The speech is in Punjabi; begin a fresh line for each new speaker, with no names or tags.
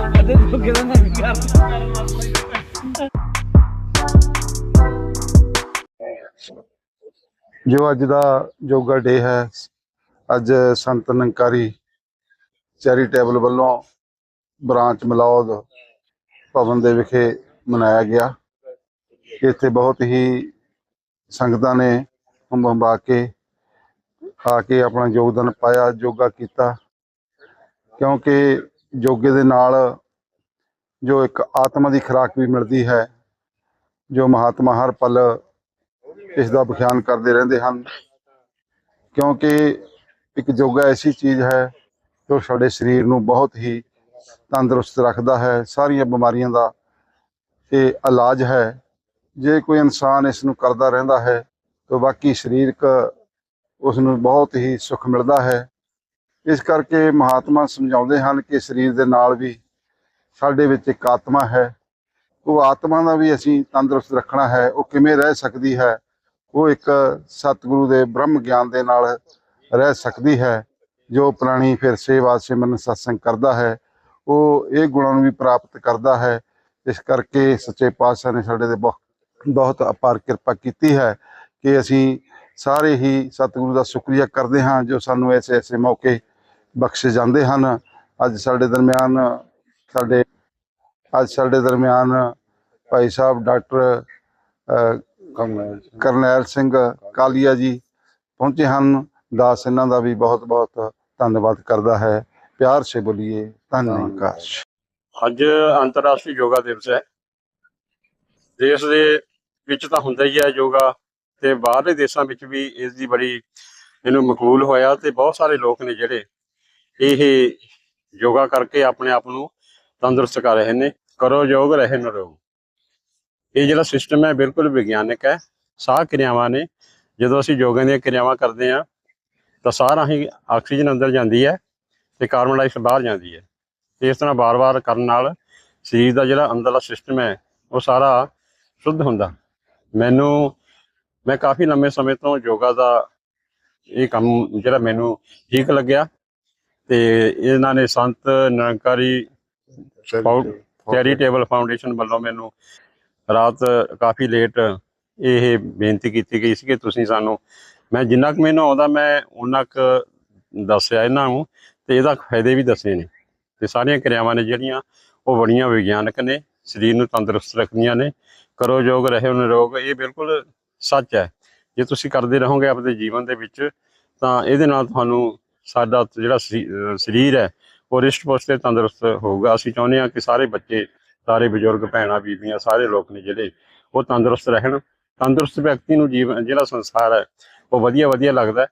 ਕਦੇ ਜੋਗੇ ਦਾ ਨਹੀਂ ਕਰ।
ਜੋ ਅੱਜ ਦਾ ਯੋਗਾ ਡੇ ਹੈ, ਅੱਜ ਸੰਤ ਨਿਰੰਕਾਰੀ ਚੈਰੀਟੇਬਲ ਵੱਲੋਂ ਬ੍ਰਾਂਚ ਮਲੌਦ ਭਵਨ ਦੇ ਵਿਖੇ ਮਨਾਇਆ ਗਿਆ। ਇੱਥੇ ਬਹੁਤ ਹੀ ਸੰਗਤਾਂ ਨੇ ਹੰਬਾ ਕੇ, ਆ ਕੇ ਆਪਣਾ ਯੋਗਦਾਨ ਪਾਇਆ, ਯੋਗਾ ਕੀਤਾ। ਕਿਉਂਕਿ ਯੋਗੇ ਦੇ ਨਾਲ ਜੋ ਇੱਕ ਆਤਮਾ ਦੀ ਖੁਰਾਕ ਵੀ ਮਿਲਦੀ ਹੈ, ਜੋ ਮਹਾਤਮਾ ਹਰ ਪਲ ਇਸ ਦਾ ਵਿਖਿਆਨ ਕਰਦੇ ਰਹਿੰਦੇ ਹਨ। ਕਿਉਂਕਿ ਇੱਕ ਯੋਗਾ ਐਸੀ ਚੀਜ਼ ਹੈ, ਜੋ ਸਾਡੇ ਸਰੀਰ ਨੂੰ ਬਹੁਤ ਹੀ ਤੰਦਰੁਸਤ ਰੱਖਦਾ ਹੈ, ਸਾਰੀਆਂ ਬਿਮਾਰੀਆਂ ਦਾ ਇਹ ਇਲਾਜ ਹੈ। ਜੇ ਕੋਈ ਇਨਸਾਨ ਇਸ ਨੂੰ ਕਰਦਾ ਰਹਿੰਦਾ ਹੈ, ਤਾਂ ਬਾਕੀ ਸਰੀਰਕ ਉਸ ਨੂੰ ਬਹੁਤ ਹੀ ਸੁੱਖ ਮਿਲਦਾ ਹੈ। ਇਸ ਕਰਕੇ ਮਹਾਤਮਾ ਸਮਝਾਉਂਦੇ ਹਨ ਕਿ ਸਰੀਰ ਦੇ ਨਾਲ ਵੀ ਸਾਡੇ ਵਿੱਚ ਇੱਕ ਆਤਮਾ ਹੈ। ਉਹ ਆਤਮਾ ਦਾ ਵੀ ਅਸੀਂ ਤੰਦਰੁਸਤ ਰੱਖਣਾ ਹੈ। ਉਹ ਕਿਵੇਂ ਰਹਿ ਸਕਦੀ ਹੈ? ਉਹ ਇੱਕ ਸਤਿਗੁਰੂ ਦੇ ਬ੍ਰਹਮ ਗਿਆਨ ਦੇ ਨਾਲ ਰਹਿ ਸਕਦੀ ਹੈ, ਜੋ ਪ੍ਰਾਣੀ ਫਿਰ ਸੇਵਾ, ਸਿਮਰਨ ਸਤਸੰਗ ਕਰਦਾ ਹੈ। ਉਹ ਇਹ ਗੁਣਾਂ ਨੂੰ ਵੀ ਪ੍ਰਾਪਤ ਕਰਦਾ ਹੈ। ਇਸ ਕਰਕੇ ਸੱਚੇ ਪਾਤਸ਼ਾਹ ਨੇ ਸਾਡੇ ਤੇ ਬਹੁਤ ਬਹੁਤ ਅਪਾਰ ਕਿਰਪਾ ਕੀਤੀ ਹੈ ਕਿ ਅਸੀਂ ਸਾਰੇ ਹੀ ਸਤਿਗੁਰੂ ਦਾ ਸ਼ੁਕਰੀਆ ਕਰਦੇ ਹਾਂ, ਜੋ ਸਾਨੂੰ ਐਸੇ ਐਸੇ ਮੌਕੇ ਬਖਸ਼ੇ ਜਾਂਦੇ ਹਨ। ਅੱਜ ਸਾਡੇ ਦਰਮਿਆਨ ਸਾਡੇ ਅੱਜ ਸਾਡੇ ਦਰਮਿਆਨ ਭਾਈ ਸਾਹਿਬ ਡਾਕਟਰ ਕਰਨੈਲ ਸਿੰਘ ਕਾਲੀਆ ਜੀ ਪਹੁੰਚੇ ਹਨ। ਦਾਸ ਇਹਨਾਂ ਦਾ ਵੀ ਬਹੁਤ ਬਹੁਤ ਧੰਨਵਾਦ ਕਰਦਾ ਹੈ। ਪਿਆਰ ਸੇ ਬੋਲੀਏ ਧੰਨਵਾਦ।
ਅੱਜ ਅੰਤਰਰਾਸ਼ਟਰੀ ਯੋਗਾ ਦਿਵਸ ਹੈ। ਦੇਸ਼ ਦੇ ਵਿੱਚ ਤਾਂ ਹੁੰਦਾ ਹੀ ਹੈ ਯੋਗਾ ਤੇ ਬਾਹਰਲੇ ਦੇਸ਼ਾਂ ਵਿੱਚ ਵੀ ਇਸ ਦੀ ਬੜੀ ਇਹਨੂੰ ਮਕਬੂਲ ਹੋਇਆ ਤੇ ਬਹੁਤ ਸਾਰੇ ਲੋਕ ਨੇ ਜਿਹੜੇ ਇਹ ਯੋਗਾ ਕਰਕੇ ਆਪਣੇ ਆਪ ਨੂੰ ਤੰਦਰੁਸਤ ਕਰ ਰਹੇ ਨੇ, ਕਰੋ ਯੋਗ, ਰਹੇ ਨਿਰੋਗ ਇਹ ਜਿਹੜਾ ਸਿਸਟਮ ਹੈ ਬਿਲਕੁਲ ਵਿਗਿਆਨਕ ਹੈ। ਸਾਹ ਕਿਰਿਆਵਾਂ ਨੇ, ਜਦੋਂ ਅਸੀਂ ਯੋਗਾ ਦੀਆਂ ਕਿਰਿਆਵਾਂ ਕਰਦੇ ਹਾਂ, ਤਾਂ ਸਾਹ ਰਾਹੀਂ ਆਕਸੀਜਨ ਅੰਦਰ ਜਾਂਦੀ ਹੈ ਤੇ ਕਾਰਬਨ ਡਾਈਆਕਸਾਈਡ ਬਾਹਰ ਜਾਂਦੀ ਹੈ। ਇਸ ਤਰ੍ਹਾਂ ਬਾਰ-ਬਾਰ ਕਰਨ ਨਾਲ ਸਰੀਰ ਦਾ ਜਿਹੜਾ ਅੰਦਰਲਾ ਸਿਸਟਮ ਹੈ, ਉਹ ਸਾਰਾ ਸ਼ੁੱਧ ਹੁੰਦਾ। ਮੈਨੂੰ, ਮੈਂ ਕਾਫੀ ਲੰਮੇ ਸਮੇਂ ਤੋਂ ਯੋਗਾ ਦਾ ਇਹ ਕੰਮ ਜਿਹੜਾ ਮੈਨੂੰ ਠੀਕ ਲੱਗਿਆ। ਤੇ ਇਹਨਾਂ ਨੇ ਸੰਤ ਨਿਰੰਕਾਰੀ ਚੈਰੀਟੇਬਲ ਫਾਊਂਡੇਸ਼ਨ ਵੱਲੋਂ ਮੈਨੂੰ ਰਾਤ ਕਾਫੀ ਲੇਟ ਇਹ ਬੇਨਤੀ ਕੀਤੀ ਗਈ ਸੀ ਕਿ ਤੁਸੀਂ ਸਾਨੂੰ ਮੈਂ ਜਿੰਨਾ ਕੁ ਮੈਨੂੰ ਆਉਂਦਾ ਮੈਂ ਉਹਨਾਂ ਕੁ ਦੱਸਿਆ ਇਹਨਾਂ ਨੂੰ ਤੇ ਇਹਦਾ ਫਾਇਦੇ ਵੀ ਦੱਸੇ ਨੇ। ਤੇ ਸਾਰੀਆਂ ਕਿਰਿਆਵਾਂ ਨੇ ਜਿਹੜੀਆਂ ਉਹ ਬੜੀਆਂ ਵਿਗਿਆਨਕ ਨੇ ਸਰੀਰ ਨੂੰ ਤੰਦਰੁਸਤ ਰੱਖਦੀਆਂ ਨੇ ਕਰੋ ਯੋਗ ਰਹਿਓ ਨਿਰੋਗ ਇਹ ਬਿਲਕੁਲ ਸੱਚ ਹੈ। ਜੇ ਤੁਸੀਂ ਕਰਦੇ ਰਹੋਗੇ ਆਪਣੇ ਜੀਵਨ ਦੇ ਵਿੱਚ ਤਾਂ ਇਹਦੇ ਨਾਲ ਤੁਹਾਨੂੰ ਸਾਡਾ ਜਿਹੜਾ ਸਰੀਰ ਹੈ, ਉਹ ਰਿਸ਼ਟ ਪੁਸ਼ਟ ਤੇ ਤੰਦਰੁਸਤ ਹੋਊਗਾ। ਅਸੀਂ ਚਾਹੁੰਦੇ ਹਾਂ ਕਿ ਸਾਰੇ ਬੱਚੇ, ਸਾਰੇ ਬਜ਼ੁਰਗ, ਭੈਣਾਂ, ਬੀਬੀਆਂ, ਸਾਰੇ ਲੋਕ ਨੇ ਜਿਹੜੇ ਉਹ ਤੰਦਰੁਸਤ ਰਹਿਣ। ਤੰਦਰੁਸਤ ਵਿਅਕਤੀ ਨੂੰ ਜੀਵਨ ਜਿਹੜਾ ਸੰਸਾਰ ਹੈ, ਉਹ ਵਧੀਆ ਵਧੀਆ ਲੱਗਦਾ